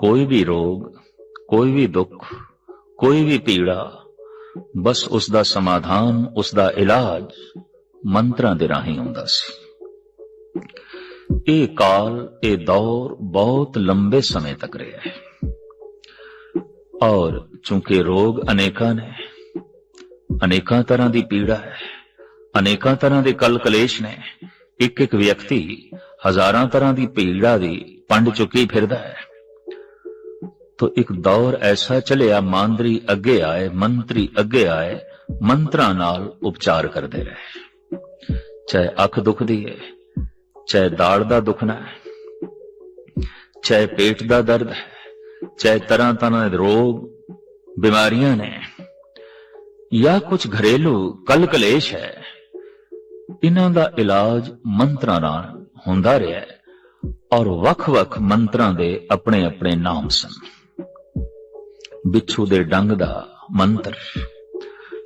ਕੋਈ ਵੀ ਰੋਗ, ਕੋਈ ਵੀ ਦੁੱਖ, ਕੋਈ ਵੀ ਪੀੜਾ, ਬਸ ਉਸ ਦਾ ਸਮਾਧਾਨ ਉਸ ਦਾ ਇਲਾਜ ਮੰਤਰਾਂ ਦੇ ਰਾਹੀਂ ਹੁੰਦਾ ਸੀ। ਇਹ ਕਾਲ, ਇਹ ਦੌਰ ਬਹੁਤ ਲੰਬੇ ਸਮੇਂ ਤੱਕ ਰਿਹਾ ਹੈ। ਔਰ ਚूंकि ਰੋਗ ਅਨੇਕਾਂ ਨੇ, ਅਨੇਕਾਂ ਤਰ੍ਹਾਂ ਦੀ ਪੀੜਾ ਹੈ, ਅਨੇਕਾਂ ਤਰ੍ਹਾਂ ਦੇ ਕਲ ਕਲੇਸ਼ ਨੇ ਇੱਕ ਇੱਕ ਵਿਅਕਤੀ ਹਜ਼ਾਰਾਂ ਤਰ੍ਹਾਂ ਦੀ ਪੀੜਾ ਦੀ ਪੰਡ ਚੁੱਕੀ ਫਿਰਦਾ ਹੈ। ਤੋ ਇੱਕ ਦੌਰ ਐਸਾ ਚਲਿਆ, ਮਾਂਦਰੀ ਅੱਗੇ ਆਏ, ਮੰਤਰੀ ਅੱਗੇ ਆਏ, ਮੰਤਰਾਂ ਨਾਲ ਉਪਚਾਰ ਕਰਦੇ ਰਹੇ। ਚਾਹੇ ਅੱਖ ਦੁਖਦੀ ਹੈ ਚਾਹੇ ਦਾੜ ਦਾ ਦੁਖਣਾ ਹੈ ਚਾਹੇ ਪੇਟ ਦਾ ਦਰਦ ਹੈ ਚਾਹੇ ਤਰ੍ਹਾਂ ਤਰ੍ਹਾਂ ਦੇ ਰੋਗ, ਬਿਮਾਰੀਆਂ ਨੇ, ਜਾਂ ਕੁਝ ਘਰੇਲੂ ਕਲ ਕਲੇਸ਼ ਹੈ, ਇਹਨਾਂ ਦਾ ਇਲਾਜ ਮੰਤਰਾਂ ਨਾਲ ਹੁੰਦਾ ਰਿਹਾ ਹੈ ਔਰ ਵੱਖ-ਵੱਖ ਮੰਤਰਾਂ ਦੇ ਆਪਣੇ ਆਪਣੇ ਨਾਮ ਸਨ। ਬਿੱਛੂ ਦੇ ਡੰਗ ਦਾ ਮੰਤਰ।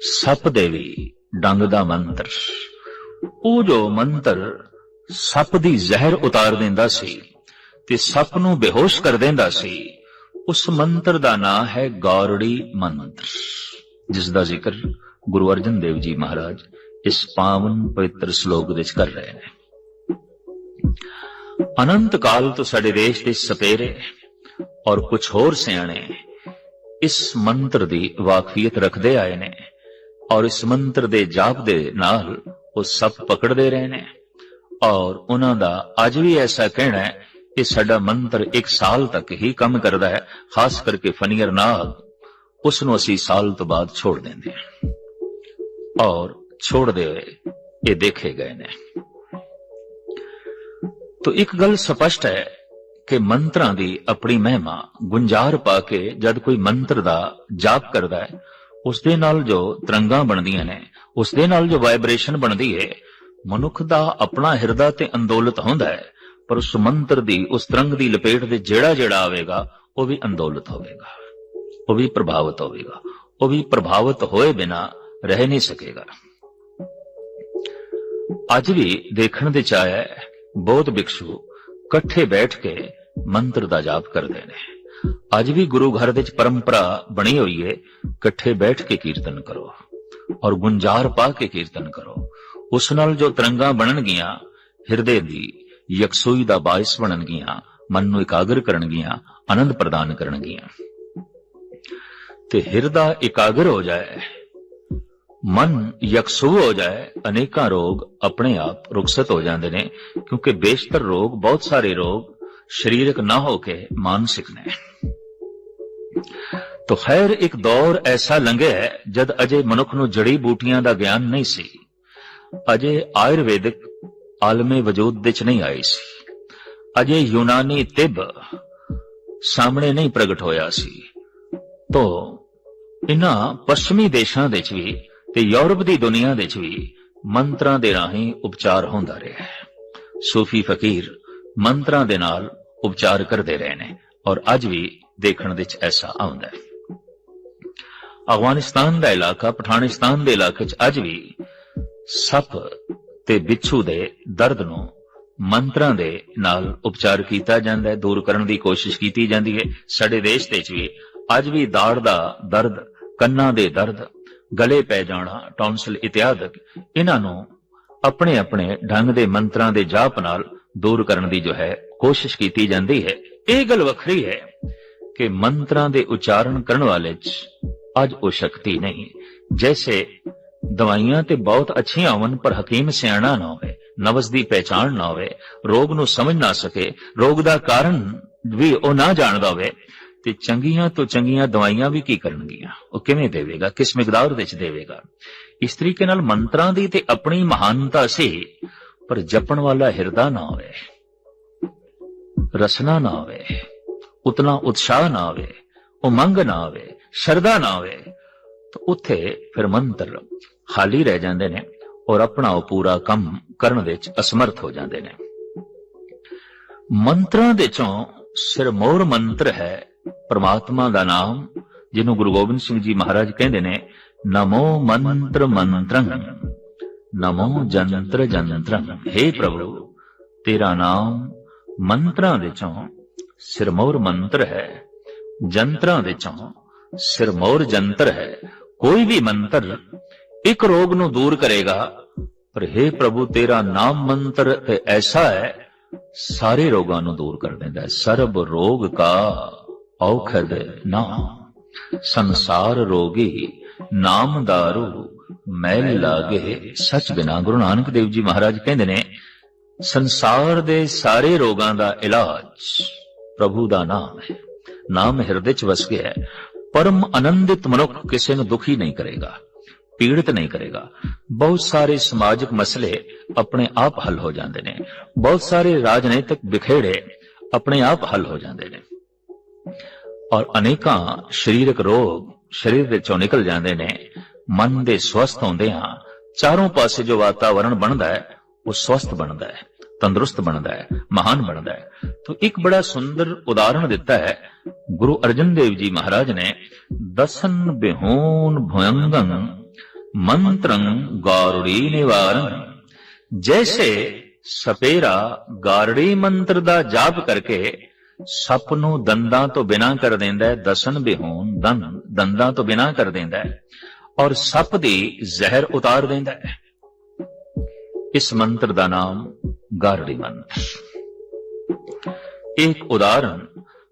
ਸੱਪ ਦੇ ਵੀ ਡੰਗ ਦਾ ਮੰਤਰ। ਉਹ ਜੋ ਮੰਤਰ ਸੱਪ ਦੀ ਜ਼ਹਿਰ ਉਤਾਰ ਦਿੰਦਾ ਸੀ ਤੇ ਸੱਪ ਨੂੰ ਬੇਹੋਸ਼ ਕਰ ਦਿੰਦਾ ਸੀ, ਉਸ ਮੰਤਰ ਦਾ ਨਾਮ ਹੈ ਗੌਰੜੀ ਮੰਤਰ। ਜਿਸ ਦਾ ਜ਼ਿਕਰ ਗੁਰੂ ਅਰਜਨ ਦੇਵ ਜੀ ਮਹਾਰਾਜ ਇਸ ਪਾਵਨ ਪਵਿੱਤਰ ਸ਼ਲੋਕ ਵਿੱਚ ਕਰ ਰਹੇ ਨੇ। ਅਨੰਤ ਕਾਲ ਤੋਂ ਸਾਡੇ ਦੇਸ਼ ਦੇ ਸਪੇਰੇ ਔਰ ਕੁਝ ਹੋਰ ਸਿਆਣੇ ਇਸ ਮੰਤਰ ਦੀ ਵਾਕਫੀਅਤ ਰੱਖਦੇ ਆਏ ਨੇ ਔਰ ਇਸ ਮੰਤਰ ਦੇ ਜਾਪ ਦੇ ਨਾਲ ਉਹ ਸਭ ਪਕੜਦੇ ਰਹੇ ਨੇ ਔਰ ਉਹਨਾਂ ਦਾ ਅੱਜ ਵੀ ਐਸਾ ਕਹਿਣਾ ਹੈ ਕਿ ਸਾਡਾ ਮੰਤਰ 1 ਸਾਲ ਤੱਕ ਹੀ ਕੰਮ ਕਰਦਾ ਹੈ, ਖਾਸ ਕਰਕੇ ਫਨੀਅਰ ਨਾਲ ਉਸ ਨੂੰ ਅਸੀਂ ਸਾਲ ਤੋਂ ਬਾਅਦ ਛੋੜ ਦਿੰਦੇ ਹਾਂ। ਔਰ ਛੋੜਦੇ ਹੋਏ ਇਹ ਦੇਖੇ ਗਏ ਨੇ। ਤੋ ਇੱਕ ਗੱਲ ਸਪਸ਼ਟ ਹੈ ਕਿ ਮੰਤਰਾਂ ਦੀ ਆਪਣੀ ਮਹਿਮਾ ਗੁੰਜਾਰ ਪਾ ਕੇ ਜਦ ਕੋਈ ਮੰਤਰ ਦਾ ਜਾਪ ਕਰਦਾ ਹੈ, ਉਸ ਦੇ ਨਾਲ ਜੋ ਤਰੰਗਾਂ ਬਣਦੀਆਂ ਨੇ, ਉਸ ਦੇ ਨਾਲ ਜੋ ਵਾਈਬ੍ਰੇਸ਼ਨ ਬਣਦੀ ਹੈ ਮਨੁੱਖ ਦਾ ਆਪਣਾ ਹਿਰਦਾ ਤੇ ਅੰਦੋਲਿਤ ਹੁੰਦਾ ਹੈ, ਪਰ ਉਸ ਮੰਤਰ ਦੀ, ਉਸ ਤਰੰਗ ਦੀ ਲਪੇਟ ਦੇ ਜਿਹੜਾ ਜਿਹੜਾ ਆਵੇਗਾ, ਉਹ ਵੀ ਅੰਦੋਲਿਤ ਹੋਵੇਗਾ, ਉਹ ਵੀ ਪ੍ਰਭਾਵਿਤ ਹੋਵੇਗਾ, ਉਹ ਵੀ ਪ੍ਰਭਾਵਿਤ ਹੋਏ ਬਿਨਾ ਰਹਿ ਨਹੀਂ ਸਕੇਗਾ। ਅੱਜ ਵੀ ਦੇਖਣ ਦੇ ਚ ਆਇਆ ਹੈ ਬਹੁਤ ਬਿਕਸ਼ੂ ਇਕੱਠੇ ਬੈਠ ਕੇ ਮੰਤਰ ਦਾ ਜਾਪ ਕਰਦੇ ਨੇ। ਅੱਜ ਵੀ ਗੁਰੂ ਘਰ ਵਿੱਚ ਪਰੰਪਰਾ ਬਣੀ ਹੋਈ ਹੈ ਇਕੱਠੇ ਬੈਠ ਕੇ ਕੀਰਤਨ ਕਰੋ ਔਰ ਗੁੰਜਾਰ ਪਾ ਕੇ ਕੀਰਤਨ ਕਰੋ। ਉਸ ਨਾਲ ਜੋ ਤਰੰਗਾਂ ਬਣਨਗੀਆਂ, ਹਿਰਦੇ ਦੀ ਯਕਸੂਈ ਦਾ ਬਾਇਸ ਬਣਨਗੀਆਂ, ਮਨ ਨੂੰ ਇਕਾਗਰ ਕਰਨਗੀਆਂ, ਆਨੰਦ ਪ੍ਰਦਾਨ ਕਰਨਗੀਆਂ। ਤੇ ਹਿਰਦਾ ਇਕਾਗਰ ਹੋ ਜਾਏ ਮਨ ਯਕਸੂ ਹੋ ਜਾਏ, ਅਨੇਕਾਂ ਰੋਗ ਆਪਣੇ ਆਪ ਰੁਕਸਤ ਹੋ ਜਾਂਦੇ ਨੇ, ਕਿਉਂਕਿ ਬੇਸ਼ਤਰ ਰੋਗ, ਬਹੁਤ ਸਾਰੇ ਰੋਗ ਸਰੀਰਕ ਨਾ ਹੋ ਕੇ ਮਾਨਸਿਕ ਨੇ। ਤੋ ਖੈਰ, ਇੱਕ ਦੌਰ ਐਸਾ ਲੰਘਿਆ ਜਦ ਅਜੇ ਮਨੁੱਖ ਨੂੰ ਜੜੀ ਬੂਟੀਆਂ ਦਾ ਗਿਆਨ ਨਹੀਂ ਸੀ। ਅਜੇ ਆਯੁਰਵੈਦਿਕ ਆਲਮੇ ਵਜੂਦ ਵਿੱਚ ਨਹੀਂ ਆਈ ਸੀ। ਅਜੇ ਯੂਨਾਨੀ ਤਿਬ ਸਾਹਮਣੇ ਨਹੀਂ ਪ੍ਰਗਟ ਹੋਇਆ ਸੀ। ਤੋ ਇਨ੍ਹਾਂ ਪੱਛਮੀ ਦੇਸ਼ਾਂ ਵਿੱਚ ਵੀ ਤੇ ਯੂਰਪ ਦੀ ਦੁਨੀਆ ਵਿੱਚ ਵੀ ਮੰਤਰਾਂ ਦੇ ਰਾਹੀਂ ਉਪਚਾਰ ਹੁੰਦਾ ਰਿਹਾ ਹੈ। ਸੂਫੀ ਫਕੀਰ ਮੰਤਰਾਂ ਦੇ ਨਾਲ ਉਪਚਾਰ ਕਰਦੇ ਰਹੇ ਨੇ ਔਰ ਅੱਜ ਵੀ ਦੇਖਣ ਵਿੱਚ ਐਸਾ ਆਉਂਦਾ ਹੈ। ਅਫਗਾਨਿਸਤਾਨ ਦਾ ਇਲਾਕਾ ਪਠਾਨਿਸਤਾਨ ਦੇ ਇਲਾਕੇ 'ਚ ਅੱਜ ਵੀ ਸੱਪ ਤੇ ਬਿੱਛੂ ਦੇ ਦਰਦ ਨੂੰ ਮੰਤਰਾਂ ਦੇ ਨਾਲ ਉਪਚਾਰ ਕੀਤਾ ਜਾਂਦਾ ਹੈ, ਦੂਰ ਕਰਨ ਦੀ ਕੋਸ਼ਿਸ਼ ਕੀਤੀ ਜਾਂਦੀ ਹੈ। ਸਾਡੇ ਦੇਸ਼ ਦੇ ਵਿੱਚ ਵੀ ਅੱਜ ਵੀ ਦਾੜ ਦਾ ਦਰਦ, ਕੰਨਾਂ ਦੇ ਦਰਦ ਗਲੇ ਪੈ ਜਾਣਾ ਟੌਨਸਲ ਇਤਿਆਦਕ, ਇਹਨਾਂ ਨੂੰ ਆਪਣੇ ਆਪਣੇ ਢੰਗ ਦੇ ਮੰਤਰਾਂ ਦੇ ਜਾਪ ਨਾਲ ਦੂਰ ਕਰਨ ਦੀ ਜੋ ਹੈ, ਕੋਸ਼ਿਸ਼ ਕੀਤੀ ਜਾਂਦੀ ਹੈ। ਇਹ ਗੱਲ ਵੱਖਰੀ ਹੈ ਕਿ ਮੰਤਰਾਂ ਦੇ ਉਚਾਰਨ ਕਰਨ ਵਾਲੇ 'ਚ ਅੱਜ ਉਹ ਸ਼ਕਤੀ ਨਹੀਂ। ਜੈਸੇ ਦਵਾਈਆਂ ਤੇ ਬਹੁਤ ਅੱਛੀਆਂ ਹੋਣ ਪਰ ਹਕੀਮ ਸਿਆਣਾ ਨਾ ਹੋਵੇ, ਨਵਜ਼ ਦੀ ਪਹਿਚਾਣ ਨਾ ਹੋਵੇ, ਰੋਗ ਨੂੰ ਸਮਝ ਨਾ ਸਕੇ, ਰੋਗ ਦਾ ਕਾਰਨ ਵੀ ਉਹ ਨਾ ਜਾਣਦਾ ਹੋਵੇ ਤੇ ਚੰਗੀਆਂ ਤੋਂ ਚੰਗੀਆਂ ਦਵਾਈਆਂ ਵੀ ਕੀ ਕਰਨਗੀਆਂ? ਉਹ ਕਿਵੇਂ ਦੇਵੇਗਾ? ਕਿਸ ਮਿਕਦਾਰ ਵਿੱਚ ਦੇਵੇਗਾ? ਇਸ ਤਰੀਕੇ ਨਾਲ ਮੰਤਰਾਂ ਦੀ ਤੇ ਆਪਣੀ ਮਹਾਨਤਾ ਸੀ ਪਰ ਜਪਣ ਵਾਲਾ ਹਿਰਦਾ ਨਾ ਹੋਵੇ, ਰਸਨਾ ਨਾ ਹੋਵੇ, ਉਤਨਾ ਉਤਸ਼ਾਹ ਨਾ ਹੋਵੇ ਉਮੰਗ ਨਾ ਹੋਵੇ, ਸ਼ਰਧਾ ਨਾ ਹੋਵੇ, ਤਾਂ ਉੱਥੇ ਫਿਰ ਮੰਤਰ ਖਾਲੀ ਰਹਿ ਜਾਂਦੇ ਨੇ ਔਰ ਆਪਣਾ ਉਹ ਪੂਰਾ ਕੰਮ ਕਰਨ ਵਿੱਚ ਅਸਮਰਥ ਹੋ ਜਾਂਦੇ ਨੇ। ਮੰਤਰਾਂ ਦੇ ਚੋਂ ਸਿਰਮੌਰ ਮੰਤਰ ਹੈ ਪਰਮਾਤਮਾ ਦਾ ਨਾਮ, ਜਿਹਨੂੰ ਗੁਰੂ ਗੋਬਿੰਦ ਸਿੰਘ ਜੀ ਮਹਾਰਾਜ ਕਹਿੰਦੇ ਨੇ, ਨਮੋ ਮੰਤਰ ਮੰਤਰੰ, ਨਮੋ ਜੰਤਰ ਜੰਤਰੰ। हे ਪ੍ਰਭੂ, ਤੇਰਾ ਨਾਮ ਮੰਤਰਾਂ ਵਿੱਚੋਂ ਸਿਰਮੌਰ ਮੰਤਰ ਹੈ, ਜੰਤਰਾਂ ਵਿੱਚੋਂ ਸਿਰਮੌਰ ਜੰਤਰ ਹੈ। ਕੋਈ ਵੀ ਮੰਤਰ ਇੱਕ ਰੋਗ ਨੂੰ ਦੂਰ ਕਰੇਗਾ, ਪਰ हे ਪ੍ਰਭੂ, ਤੇਰਾ ਨਾਮ ਮੰਤਰ ਐਸਾ ਹੈ, ਸਾਰੇ ਰੋਗਾਂ ਨੂੰ ਦੂਰ ਕਰ ਦਿੰਦਾ ਹੈ। ਸਰਬ ਰੋਗ ਕਾ ਔਖਦ ਨਾਮ ਸੰਸਾਰ ਰੋਗੀ ਨਾਮ ਮੈਲ ਲਾਗੇ। ਸਚ ਬਿਨਾ ਗੁਰੂ ਨਾਨਕ ਦੇਵ ਜੀ ਮਹਾਰਾਜ ਕਹਿੰਦੇ ਨੇ, ਸੰਸਾਰ ਦੇ ਸਾਰੇ ਰੋਗਾਂ ਦਾ ਇਲਾਜ ਪ੍ਰਭੂ ਦਾ ਨਾਮ ਹੈ। ਨਾਮ ਹਿਰਦੇ ਚ ਵਸ ਗਿਆ ਹੈ। ਪਰਮ ਆਨੰਦਿਤ ਮਨੁੱਖ ਕਿਸੇ ਨੂੰ ਦੁਖੀ ਨਹੀਂ ਕਰੇਗਾ, ਪੀੜਤ ਨਹੀਂ ਕਰੇਗਾ। ਬਹੁਤ ਸਾਰੇ ਸਮਾਜਿਕ ਮਸਲੇ ਆਪਣੇ ਆਪ ਹੱਲ ਹੋ ਜਾਂਦੇ ਨੇ। ਬਹੁਤ ਸਾਰੇ ਰਾਜਨੀਤਿਕ ਵਿਖੇੜੇ ਆਪਣੇ ਆਪ ਹੱਲ ਹੋ ਜਾਂਦੇ ਨੇ। ਔਰ ਅਨੇਕਾਂ ਸਰੀਰਕ ਰੋਗ ਸਰੀਰ ਵਿੱਚੋਂ ਨਿਕਲ ਜਾਂਦੇ ਨੇ, ਮਨ ਦੇ ਸਵਸਥ ਹੁੰਦੇ ਆ ਚਾਰੋਂ ਪਾਸੇ ਜੋ ਵਾਤਾਵਰਣ ਬਣਦਾ ਹੈ, ਉਹ ਸਵਸਥ ਬਣਦਾ ਹੈ, ਤੰਦਰੁਸਤ ਬਣਦਾ ਹੈ, ਮਹਾਨ ਬਣਦਾ ਹੈ। ਤਾਂ ਇੱਕ ਬੜਾ ਸੁੰਦਰ ਉਦਾਹਰਣ ਦਿੱਤਾ ਹੈ, ਗੁਰੂ ਅਰਜਨ ਦੇਵ ਜੀ ਮਹਾਰਾਜ ਨੇ, ਦਸਨ ਬਿਹੂਨ ਭਯੰਗੰ ਮੰਤਰੰ ਗਾਰੜੀ ਨਿਵਾਰਨ ਜੈਸੇ ਸਪੇਰਾ ਗਾਰੜੀ ਮੰਤਰ ਦਾ ਜਾਪ ਕਰਕੇ ਸੱਪ ਨੂੰ ਦੰਦਾਂ ਤੋਂ ਬਿਨਾਂ ਕਰ ਦਿੰਦਾ ਹੈ, ਦਸਨ ਬਿਹੂਨ ਦੰਦ ਦੰਦਾਂ ਤੋਂ ਬਿਨਾਂ ਕਰ ਦਿੰਦਾ ਹੈ, ਔਰ ਸੱਪ ਦੀ ਜ਼ਹਿਰ ਉਤਾਰ ਦਿੰਦਾ ਹੈ। ਇਸ ਮੰਤਰ ਦਾ ਨਾਮ ਗਾਰੜੀ ਮੰਤਰ ਇੱਕ ਉਦਾਹਰਣ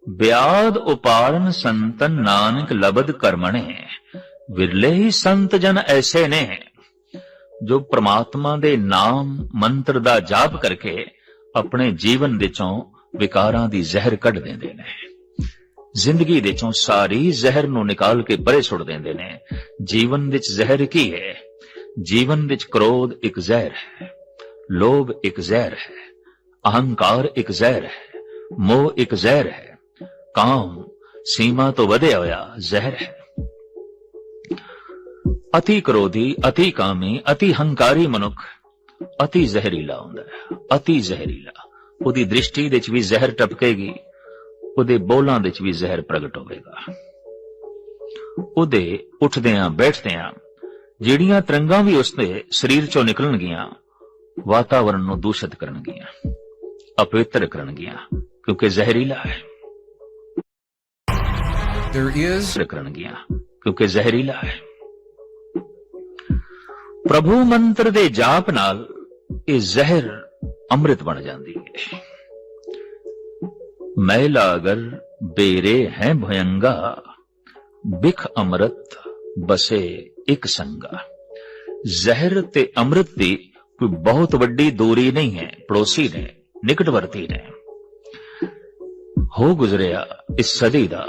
ਬਿਆਦ ਉਪਾਰਨ ਸੰਤਨ ਨਾਨਕ ਲਬਦ ਕਰਮਣੇ, ਵਿਰਲੇ ਹੀ ਸੰਤ ਜਨ ਐਸੇ ਨੇ। ਜੋ ਪ੍ਰਮਾਤਮਾ ਦੇ ਨਾਮ ਮੰਤਰ ਦਾ ਜਾਪ ਕਰਕੇ ਆਪਣੇ ਜੀਵਨ ਵਿੱਚੋਂ ਵਿਕਾਰਾਂ ਦੀ ਜ਼ਹਿਰ ਕੱਢ ਦਿੰਦੇ ਨੇ। ਜ਼ਿੰਦਗੀ ਦੇ ਚੋਂ ਸਾਰੀ ਜ਼ਹਿਰ ਨੂੰ ਨਿਕਾਲ ਕੇ ਪਰੇ ਸੁੱਟ ਦਿੰਦੇ ਨੇ। ਜੀਵਨ ਵਿੱਚ ਜ਼ਹਿਰ ਕੀ ਹੈ। ਜੀਵਨ ਵਿੱਚ ਕ੍ਰੋਧ ਇੱਕ ਜ਼ਹਿਰ ਹੈ। ਲੋਭ ਇੱਕ ਜ਼ਹਿਰ ਹੈ। ਅਹੰਕਾਰ ਇੱਕ ਜ਼ਹਿਰ ਹੈ। ਮੋਹ ਇੱਕ ਜ਼ਹਿਰ ਹੈ। ਕਾਮ ਸੀਮਾ ਤੋਂ ਵਧਿਆ ਹੋਇਆ ਜ਼ਹਿਰ ਹੈ। ਅਤੀ ਕ੍ਰੋਧੀ, ਅਤੀ ਕਾਮੀ, ਅਤੀ ਹੰਕਾਰੀ ਮਨੁੱਖ ਅਤੀ ਜ਼ਹਿਰੀਲਾ ਹੁੰਦਾ ਹੈ। ਅਤੀ ਜ਼ਹਿਰੀਲਾ। ਉਹਦੀ ਦ੍ਰਿਸ਼ਟੀ ਵਿੱਚ ਵੀ ਜ਼ਹਿਰ ਟਪਕੇਗੀ ਉਹਦੇ ਬੋਲਾਂ ਵਿੱਚ ਵੀ ਜ਼ਹਿਰ ਪ੍ਰਗਟ ਹੋਵੇਗਾ। ਉਹਦੇ ਉੱਠਦਿਆਂ ਬੈਠਦਿਆਂ ਜਿਹੜੀਆਂ ਤਰੰਗਾਂ ਵੀ ਉਸਦੇ ਸਰੀਰ ਚੋਂ ਨਿਕਲਣਗੀਆਂ ਵਾਤਾਵਰਣ ਨੂੰ ਦੂਸ਼ਿਤ ਕਰਨਗੀਆਂ ਅਪਵਿੱਤਰ ਕਰਨਗੀਆਂ ਕਿਉਂਕਿ ਜ਼ਹਿਰੀਲਾ ਹੈ। There is ਕਰਨਗੀਆਂ ਕਿਉਂਕਿ ਜ਼ਹਿਰੀਲਾ ਹੈ। ਪ੍ਰਭੂ ਮੰਤਰ ਦੇ ਜਾਪ ਨਾਲ ਇਹ ਜ਼ਹਿਰ ਅੰਮ੍ਰਿਤ ਬਣ ਜਾਂਦੀ ਹੈ ਮੈਲਾ ਅਗਰ ਬੇਰੇ ਹੈ ਭਯੰਗਾ ਬਿਖ ਅੰਮ੍ਰਿਤ ਬਸੇ ਇੱਕ ਸੰਗਾ ਜ਼ਹਿਰ ਤੇ ਅੰਮ੍ਰਿਤ ਦੀ ਕੋਈ ਬਹੁਤ ਵੱਡੀ ਦੂਰੀ ਨਹੀਂ ਹੈ ਪੜੋਸੀ ਨੇ ਨਿਕਟਵਰਤੀ ਨੇ ਹੋ ਗੁਜ਼ਰਿਆ ਇਸ ਸਦੀ ਦਾ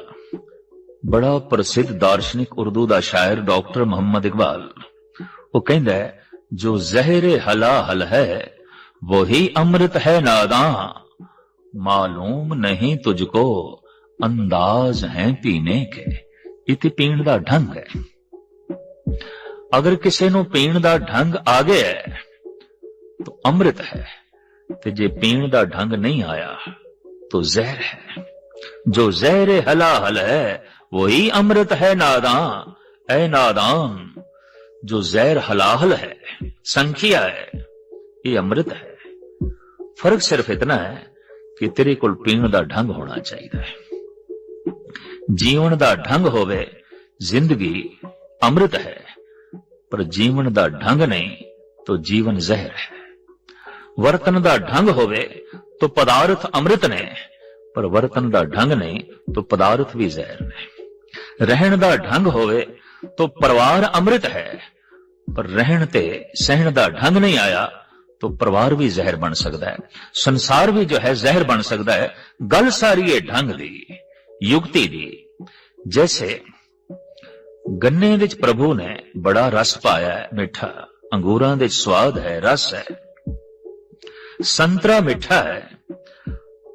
ਬੜਾ ਪ੍ਰਸਿੱਧ ਦਾਰਸ਼ਨਿਕ ਉਰਦੂ ਦਾ ਸ਼ਾਇਰ ਡਾਕਟਰ ਮੁਹੰਮਦ ਇਕਬਾਲ ਉਹ ਕਹਿੰਦਾ ਹੈ ਜੋ ਜ਼ਹਿਰ ਹਲਾ ਹਲ ਹੈ ਵਹੀ ਅੰਮ੍ਰਿਤ ਹੈ ਨਾਦਾਂ ਮਾਲੂਮ ਨਹੀਂ ਤੁਝਕੋ ਅੰਦਾਜ਼ ਹੈ ਪੀਣੇ ਕੇ ਇਤੇ ਪੀਣ ਦਾ ਢੰਗ ਹੈ ਅਗਰ ਕਿਸੇ ਨੂੰ ਪੀਣ ਦਾ ਢੰਗ ਆ ਗਿਆ ਹੈ ਤਾਂ ਅੰਮ੍ਰਿਤ ਹੈ ਤੇ ਜੇ ਪੀਣ ਦਾ ਢੰਗ ਨਹੀਂ ਆਇਆ ਤਾਂ ਜ਼ਹਿਰ ਹੈ ਜੋ ਜ਼ਹਿਰ ਹਲਾਹਲ ਹੈ ਵਹੀ ਅੰਮ੍ਰਿਤ ਹੈ ਨਾਦਾਂ ਐ ਨਾਦਾਨ ਜੋ ਜ਼ਹਿਰ ਹਲਾਹਲ ਹੈ ਸੰਖਿਆ ਹੈ ਇਹ ਅੰਮ੍ਰਿਤ ਹੈ ਫ਼ਰਕ ਸਿਰਫ ਇਤਨਾ ਹੈ ਕਿ ਤੇਰੇ ਕੋਲ ਪੀਣ ਦਾ ਢੰਗ ਹੋਣਾ ਚਾਹੀਦਾ ਹੈ। ਜੀਵਨ ਦਾ ਢੰਗ ਹੋਵੇ, ਜ਼ਿੰਦਗੀ ਅੰਮ੍ਰਿਤ ਹੈ, ਪਰ ਜੀਵਨ ਦਾ ਢੰਗ ਨਹੀਂ, ਤਾਂ ਜੀਵਨ ਜ਼ਹਿਰ ਹੈ। ਵਰਤਨ ਦਾ ਢੰਗ ਹੋਵੇ, ਤਾਂ ਪਦਾਰਥ ਅੰਮ੍ਰਿਤ ਨੇ, ਪਰ ਵਰਤਨ ਦਾ ਢੰਗ ਨਹੀਂ, ਤਾਂ ਪਦਾਰਥ ਵੀ ਜ਼ਹਿਰ ਨੇ। ਰਹਿਣ ਦਾ ਢੰਗ ਹੋਵੇ, ਤਾਂ ਪਰਿਵਾਰ ਅੰਮ੍ਰਿਤ ਹੈ, ਪਰ ਰਹਿਣ ਤੇ ਸਹਿਣ ਦਾ ਢੰਗ ਨਹੀਂ ਆਇਆ ਤਾਂ ਪਰਿਵਾਰ ਵੀ ਜ਼ਹਿਰ ਬਣ ਸਕਦਾ ਹੈ ਸੰਸਾਰ ਵੀ ਜੋ ਹੈ ਜ਼ਹਿਰ ਬਣ ਸਕਦਾ ਹੈ ਗੱਲ ਸਾਰੀ ਹੈ ਢੰਗ ਦੀ ਯੁਕਤੀ ਦੀ ਜੈਸੇ ਗੰਨੇ ਵਿੱਚ ਪ੍ਰਭੂ ਨੇ ਬੜਾ ਰਸ ਪਾਇਆ ਹੈ ਮਿੱਠਾ ਅੰਗੂਰਾਂ ਦੇ ਸਵਾਦ ਹੈ ਰਸ ਹੈ ਸੰਤਰਾ ਮਿੱਠਾ ਹੈ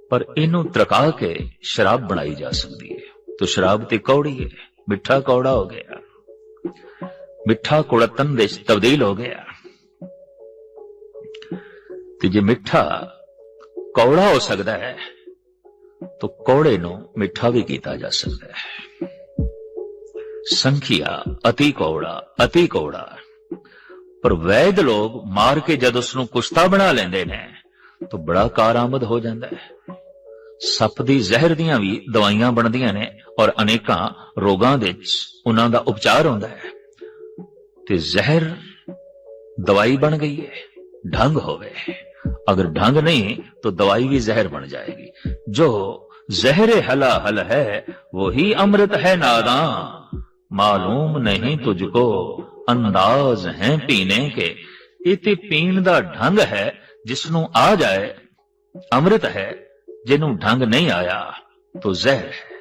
ਪਰ ਇਹਨੂੰ ਤਰਕਾ ਕੇ ਸ਼ਰਾਬ ਬਣਾਈ ਜਾ ਸਕਦੀ ਹੈ तो शराब ਤੇ ਕੌੜੀ ਹੈ ਮਿੱਠਾ ਕੌੜਾ ਹੋ ਗਿਆ ਮਿੱਠਾ ਕੁੜਤਨ ਦੇ ਵਿੱਚ ਤਬਦੀਲ ਹੋ ਗਿਆ ਤੇ ਜੇ ਮਿੱਠਾ ਕੌੜਾ ਹੋ ਸਕਦਾ ਹੈ, ਤਾਂ ਕੌੜੇ ਨੂੰ ਮਿੱਠਾ ਵੀ ਕੀਤਾ ਜਾ ਸਕਦਾ ਹੈ। ਸੰਖਿਆ, ਅਤੀ ਕੌੜਾ ਅਤੀ ਕੌੜਾ। ਪਰ ਵੈਦ ਲੋਕ ਮਾਰ ਕੇ ਜਦ ਉਸ ਨੂੰ ਕੁਸ਼ਤਾ ਬਣਾ ਲੈਂਦੇ ਨੇ, ਤਾਂ ਬੜਾ ਕਾਰਾਮਦ ਹੋ ਜਾਂਦਾ ਹੈ। ਸੱਪ ਦੀ ਜ਼ਹਿਰ ਦੀਆਂ ਵੀ ਦਵਾਈਆਂ ਬਣਦੀਆਂ ਨੇ ਔਰ ਅਨੇਕਾਂ ਰੋਗਾਂ ਦੇ ਵਿੱਚ ਉਹਨਾਂ ਦਾ ਉਪਚਾਰ ਹੁੰਦਾ ਹੈ। ਤੇ ਜ਼ਹਿਰ ਦਵਾਈ ਬਣ ਗਈ ਹੈ, ਢੰਗ ਹੋਵੇ। अगर ढंग नहीं तो दवाई भी जहर बन जाएगी जो जहर हला हल है वही अमृत है नादान मालूम नहीं तुझको अंदाज है पीने के इते पीण ਦਾ ਢੰਗ ਹੈ ਜਿਸ ਨੂੰ ਆ ਜਾਏ ਅੰਮ੍ਰਿਤ ਹੈ ਜਿਹਨੂੰ ਢੰਗ ਨਹੀਂ ਆਇਆ ਤੋ ਜ਼ਹਿਰ ਹੈ